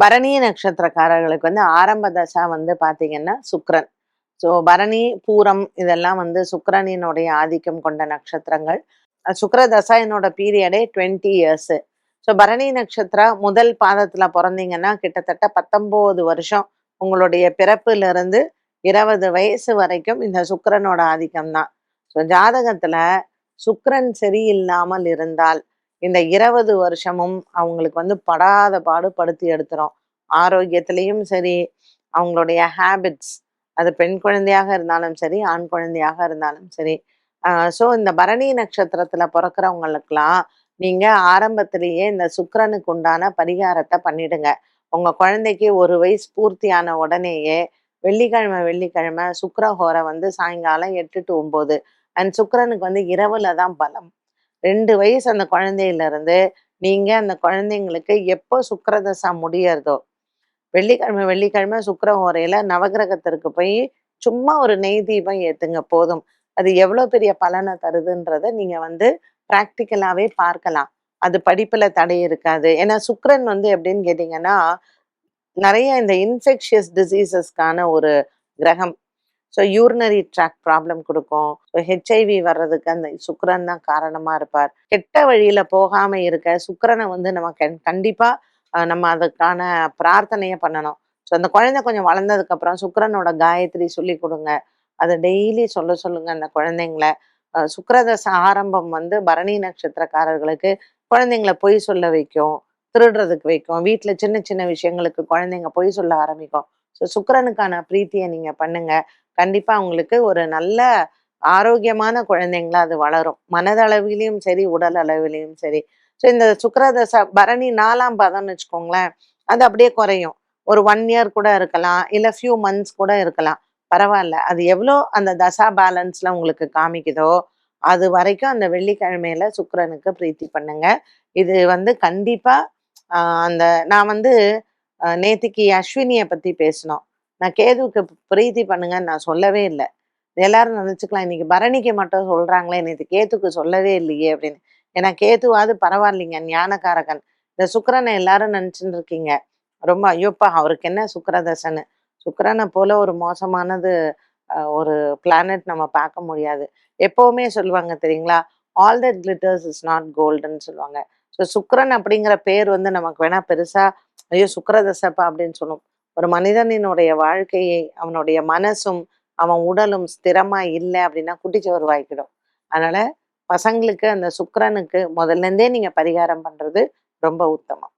பரணி நட்சத்திரக்காரர்களுக்கு வந்து ஆரம்ப தசா வந்து பார்த்தீங்கன்னா சுக்ரன் ஸோ பரணி பூரம் இதெல்லாம் வந்து சுக்ரனினுடைய ஆதிக்கம் கொண்ட நட்சத்திரங்கள். அஹ் தசா என்னோட பீரியடே டுவெண்ட்டி இயர்ஸு ஸோ பரணி நட்சத்திரம் முதல் பாதத்தில் பிறந்தீங்கன்னா கிட்டத்தட்ட பத்தொன்பது வருஷம் உங்களுடைய பிறப்புல இருந்து இருபது வயசு வரைக்கும் இந்த சுக்கரனோட ஆதிக்கம் தான் ஸோ ஜாதகத்துல சுக்கரன் சரியில்லாமல் இருந்தால் இந்த இருபது வருஷமும் அவங்களுக்கு வந்து படாத பாடு படுத்தி எடுத்துரும் ஆரோக்கியத்திலையும் சரி அவங்களுடைய ஹேபிட்ஸ் அது பெண் குழந்தையாக இருந்தாலும் சரி ஆண் குழந்தையாக இருந்தாலும் சரி. ஸோ இந்த பரணி நட்சத்திரத்தில் பிறக்கிறவங்களுக்கெல்லாம் நீங்கள் ஆரம்பத்திலேயே இந்த சுக்கரனுக்கு உண்டான பரிகாரத்தை பண்ணிடுங்க. உங்கள் குழந்தைக்கு ஒரு வயசு பூர்த்தியான உடனேயே வெள்ளிக்கிழமை வெள்ளிக்கிழமை சுக்கரஹோரை வந்து சாயங்காலம் எட்டு டு ஒம்பது. அண்ட் சுக்கரனுக்கு வந்து இரவில் தான் பலம். ரெண்டு வயசு அந்த குழந்தையில இருந்து நீங்க அந்த குழந்தைங்களுக்கு எப்போ சுக்கரதசா முடியறதோ வெள்ளிக்கிழமை வெள்ளிக்கிழமை சுக்கிரஹோரையில நவகிரகத்திற்கு போய் சும்மா ஒரு நெய் தீபம் ஏத்துங்க போதும். அது எவ்வளவு பெரிய பலனை தருதுன்றத நீங்க வந்து ப்ராக்டிக்கலாவே பார்க்கலாம். அது படிப்புல தடை இருக்காது. ஏன்னா சுக்கரன் வந்து எப்படின்னு கேட்டீங்கன்னா நிறைய இந்த இன்ஃபெக்ஷியஸ் டிசீசஸ்க்கான ஒரு கிரகம். ஸோ யூரினரி ட்ராக் ப்ராப்ளம் கொடுக்கும். ஸோ ஹெச்ஐவி வர்றதுக்கு அந்த சுக்கரன் தான் காரணமாக இருப்பார். கெட்ட வழியில் போகாமல் இருக்க சுக்கரனை வந்து நம்ம கண்- கண்டிப்பாக நம்ம அதுக்கான பிரார்த்தனையை பண்ணணும். ஸோ அந்த குழந்தை கொஞ்சம் வளர்ந்ததுக்கப்புறம் சுக்கரனோட காயத்ரி சொல்லி கொடுங்க. அதை டெய்லி சொல்ல சொல்லுங்க அந்த குழந்தைங்கள. சுக்கரதச ஆரம்பம் வந்து பரணி நட்சத்திரக்காரர்களுக்கு குழந்தைங்கள பொய் சொல்ல வைக்கும் திருடுறதுக்கு வைக்கும். வீட்டில் சின்ன சின்ன விஷயங்களுக்கு குழந்தைங்க பொய் சொல்ல ஆரம்பிக்கும். ஸோ சுக்கரனுக்கான பிரீத்தியை நீங்கள் பண்ணுங்கள் கண்டிப்பா உங்களுக்கு ஒரு நல்ல ஆரோக்கியமான குழந்தைங்களா அது வளரும். மனதளவிலையும் சரி உடல் அளவிலையும் சரி. ஸோ இந்த சுக்கிரதசை பரணி நாலாம் பதம்னு வச்சுக்கோங்களேன் அது அப்படியே குறையும். ஒரு ஒன் இயர் கூட இருக்கலாம் இல்லை ஃபியூ மந்த்ஸ் கூட இருக்கலாம். பரவாயில்ல. அது எவ்வளோ அந்த தசா பேலன்ஸில் உங்களுக்கு காமிக்குதோ அது வரைக்கும் அந்த வெள்ளிக்கிழமையில சுக்கரனுக்கு பிரீத்தி பண்ணுங்க. இது வந்து கண்டிப்பாக அந்த நான் வந்து நேத்திக்கு அஸ்வினியை பற்றி பேசினோம். நான் கேதுவுக்கு பிரீத்தி பண்ணுங்கன்னு நான் சொல்லவே இல்லை. எல்லாரும் நினச்சிக்கலாம் இன்னைக்கு பரணிக்கு மட்டும் சொல்றாங்களே இன்னைக்கு கேத்துக்கு சொல்லவே இல்லையே அப்படின்னு. ஏன்னா கேத்துவாது பரவாயில்லைங்க ஞானகாரகன் இந்த சுக்கரனை எல்லாரும் நினச்சின்னு இருக்கீங்க. ரொம்ப ஐயோப்பா அவருக்கு என்ன சுக்கரதசன்னு? சுக்கரனை போல ஒரு மோசமானது ஒரு பிளானட் நம்ம பார்க்க முடியாது. எப்பவுமே சொல்லுவாங்க தெரியுங்களா? All that glitters is not கோல்டுன்னு சொல்லுவாங்க. ஸோ சுக்கரன் அப்படிங்கிற பேர் வந்து நமக்கு வேணா பெருசாக ஐயோ சுக்கரதசப்பா அப்படின்னு சொல்லும். ஒரு மனிதனினுடைய வாழ்க்கையை அவனுடைய மனசும் அவன் உடலும் ஸ்திரமா இல்லை அப்படின்னா குட்டிச்சவர் வாய்க்கிடும். அதனால பசங்களுக்கு அந்த சுக்கரனுக்கு முதல்ல இருந்தே நீங்க பரிகாரம் பண்றது ரொம்ப உத்தமம்.